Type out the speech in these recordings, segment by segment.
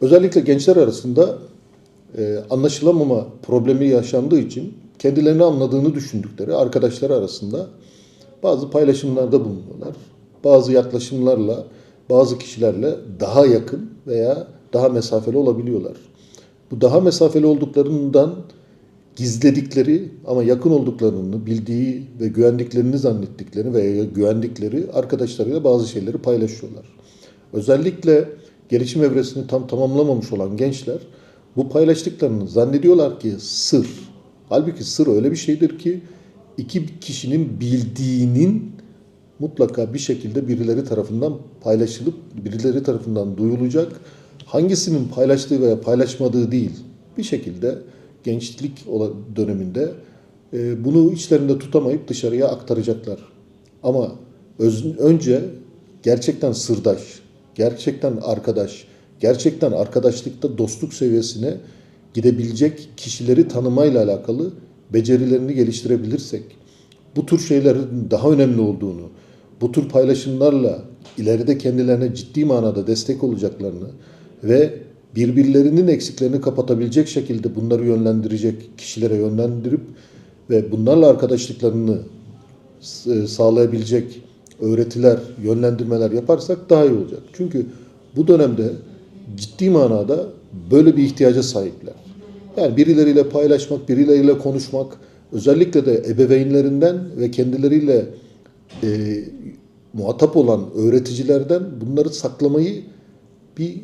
Özellikle gençler arasında e, anlaşılamama problemi yaşandığı için kendilerini anladığını düşündükleri arkadaşları arasında bazı paylaşımlarda bulunuyorlar. Bazı yaklaşımlarla, bazı kişilerle daha yakın veya daha mesafeli olabiliyorlar. Bu daha mesafeli olduklarından gizledikleri ama yakın olduklarını bildiği ve güvendiklerini zannettiklerini veya güvendikleri arkadaşlarıyla bazı şeyleri paylaşıyorlar. Özellikle gelişim evresini tam tamamlamamış olan gençler bu paylaştıklarını zannediyorlar ki sır. Halbuki sır öyle bir şeydir ki iki kişinin bildiğinin mutlaka bir şekilde birileri tarafından paylaşılıp birileri tarafından duyulacak. Hangisinin paylaştığı veya paylaşmadığı değil. Bir şekilde gençlik döneminde e, bunu içlerinde tutamayıp dışarıya aktaracaklar. Ama önce gerçekten sırdaş, gerçekten arkadaş, gerçekten arkadaşlıkta dostluk seviyesine gidebilecek kişileri tanımayla alakalı becerilerini geliştirebilirsek, bu tür şeylerin daha önemli olduğunu, bu tür paylaşımlarla ileride kendilerine ciddi manada destek olacaklarını ve birbirlerinin eksiklerini kapatabilecek şekilde bunları yönlendirecek kişilere yönlendirip ve bunlarla arkadaşlıklarını s- sağlayabilecek öğretiler, yönlendirmeler yaparsak daha iyi olacak. Çünkü bu dönemde ciddi manada böyle bir ihtiyaca sahipler. Yani birileriyle paylaşmak, birileriyle konuşmak, özellikle de ebeveynlerinden ve kendileriyle e, muhatap olan öğreticilerden bunları saklamayı bir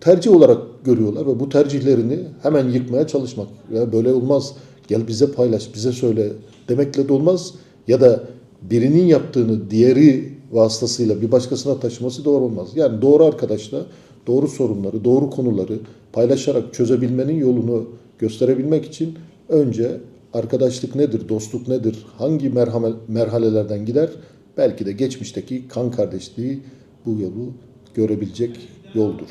tercih olarak görüyorlar ve bu tercihlerini hemen yıkmaya çalışmak. Ya böyle olmaz. Gel bize paylaş, bize söyle demekle de olmaz. Ya da birinin yaptığını diğeri vasıtasıyla bir başkasına taşıması doğru olmaz. Yani doğru arkadaşla doğru sorunları, doğru konuları paylaşarak çözebilmenin yolunu gösterebilmek için önce arkadaşlık nedir, dostluk nedir, hangi merhame, merhalelerden gider? Belki de geçmişteki kan kardeşliği bu yolu görebilecek yoldur.